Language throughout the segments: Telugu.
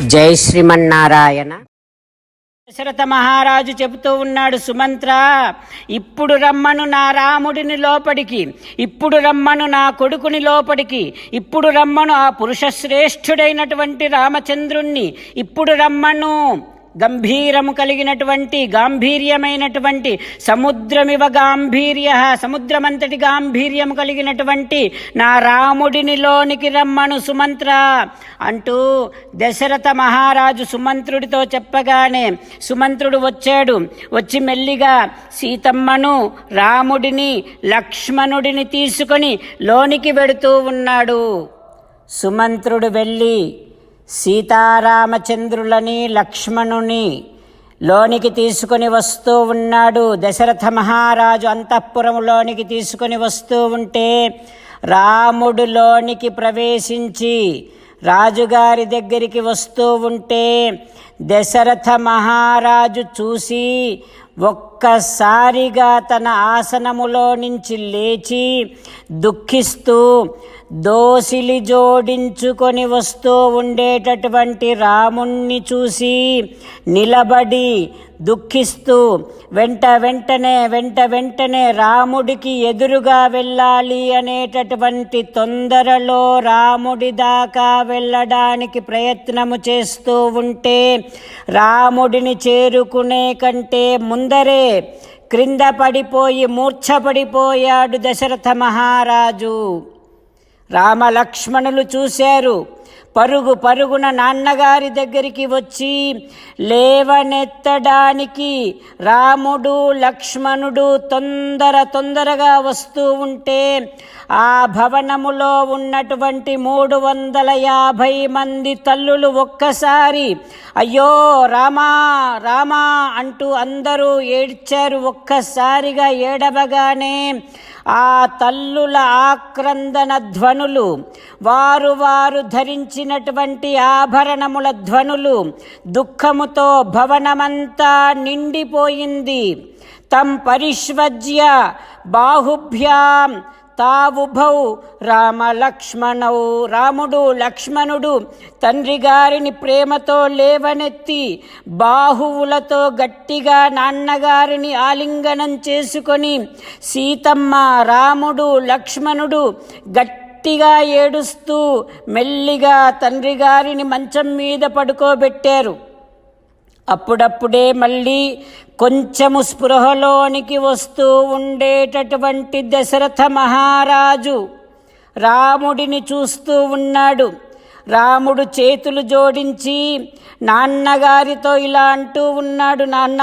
జై శ్రీమన్నారాయణ. దశరథ మహారాజు చెబుతూ ఉన్నాడు సుమంత్ర ఇప్పుడు రమ్మను నా రాముడిని లోపడికి ఇప్పుడు రమ్మను నా కొడుకుని లోపడికి ఇప్పుడు రమ్మను ఆ పురుష శ్రేష్ఠుడైనటువంటి రామచంద్రుణ్ణి ఇప్పుడు రమ్మను. గంభీరము కలిగినటువంటి గాంభీర్యమైనటువంటి సముద్రమివ గాంభీర్య సముద్రమంతటి గాంభీర్యము కలిగినటువంటి నా రాముడిని లోనికి రమ్మను సుమంత్ర అంటూ దశరథ మహారాజు సుమంత్రుడితో చెప్పగానే సుమంత్రుడు వచ్చాడు. వచ్చి మెల్లిగా సీతమ్మను రాముడిని లక్ష్మణుడిని తీసుకొని లోనికి వెడుతూ ఉన్నాడు. సుమంత్రుడు వెళ్ళి సీతారామచంద్రులని లక్ష్మణుని లోనికి తీసుకొని వస్తూ ఉన్నాడు. దశరథ మహారాజు అంతఃపురములోనికి తీసుకొని వస్తూ ఉంటే రాముడు లోనికి ప్రవేశించి రాజుగారి దగ్గరికి వస్తూ ఉంటే దశరథ మహారాజు చూసి ఒక్కసారిగా తన ఆసనములో నుంచి లేచి దుఃఖిస్తూ దోసిలి జోడించుకొని వస్తూ ఉండేటటువంటి రాముణ్ణి చూసి నిలబడి దుఃఖిస్తూ వెంట వెంటనే వెంట వెంటనే రాముడికి ఎదురుగా వెళ్ళాలి అనేటటువంటి తొందరలో రాముడి దాకా వెళ్ళడానికి ప్రయత్నము చేస్తూ ఉంటే రాముడిని చేరుకునే కంటే ముందరే క్రింద పడిపోయి మూర్ఛపడిపోయాడు దశరథ మహారాజు. రామలక్ష్మణులు చూశారు. పరుగు పరుగున నాన్నగారి దగ్గరికి వచ్చి లేవనెత్తడానికి రాముడు లక్ష్మణుడు తొందర తొందరగా వస్తూ ఉంటే ఆ భవనములో ఉన్నటువంటి మూడు వందల యాభై మంది తల్లులు ఒక్కసారి అయ్యో రామా రామా అంటూ అందరూ ఏడ్చారు. ఒక్కసారిగా ఏడవగానే ఆ తల్లుల ఆక్రందన ధ్వనులు వారు వారు ధరించినటువంటి ఆభరణముల ధ్వనులు దుఃఖముతో భవనమంతా నిండిపోయింది. తం పరిష్వజ్య బాహుభ్యాం తావుభౌ రామ లక్ష్మణౌ రాముడు లక్ష్మణుడు తండ్రి గారిని ప్రేమతో లేవనెత్తి బాహువులతో గట్టిగా నాన్నగారిని ఆలింగనం చేసుకొని సీతమ్మ రాముడు లక్ష్మణుడు గట్టిగా ఏడుస్తూ మెల్లిగా తండ్రి గారిని మంచం మీద పడుకోబెట్టారు. అప్పుడప్పుడే మళ్ళీ కొంచెము స్పృహలోనికి వస్తూ ఉండేటటువంటి దశరథ మహారాజు రాముడిని చూస్తూ ఉన్నాడు. రాముడు చేతులు జోడించి నాన్నగారితో ఇలా అంటూ ఉన్నాడు నాన్న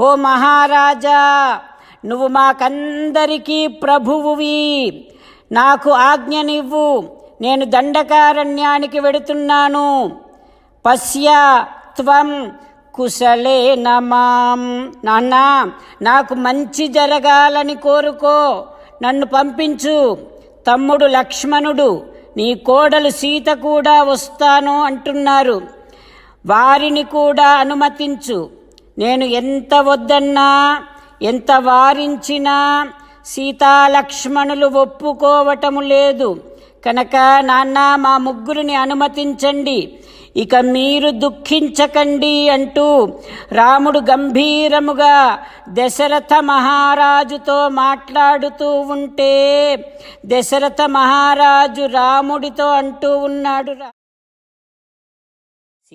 ఓ మహారాజా నువ్వు మాకందరికీ ప్రభువువి. నాకు ఆజ్ఞనివ్వు. నేను దండకారణ్యానికి వెడుతున్నాను. పశ్య త్వం కుశలే నమాం నాన్న నాకు మంచి జరగాలని కోరుకో. నన్ను పంపించు. తమ్ముడు లక్ష్మణుడు నీ కోడలు సీత కూడా వస్తాను అంటున్నారు. వారిని కూడా అనుమతించు. నేను ఎంత వద్దన్నా ఎంత వారించినా సీతాలక్ష్మణులు ఒప్పుకోవటము లేదు. కనుక నాన్న మా ముగ్గురిని అనుమతించండి. ఇక మీరు దుఃఖించకండి అంటూ రాముడు గంభీరముగా దశరథ మహారాజుతో మాట్లాడుతూ ఉంటే దశరథ మహారాజు రాముడితో అంటూ ఉన్నాడు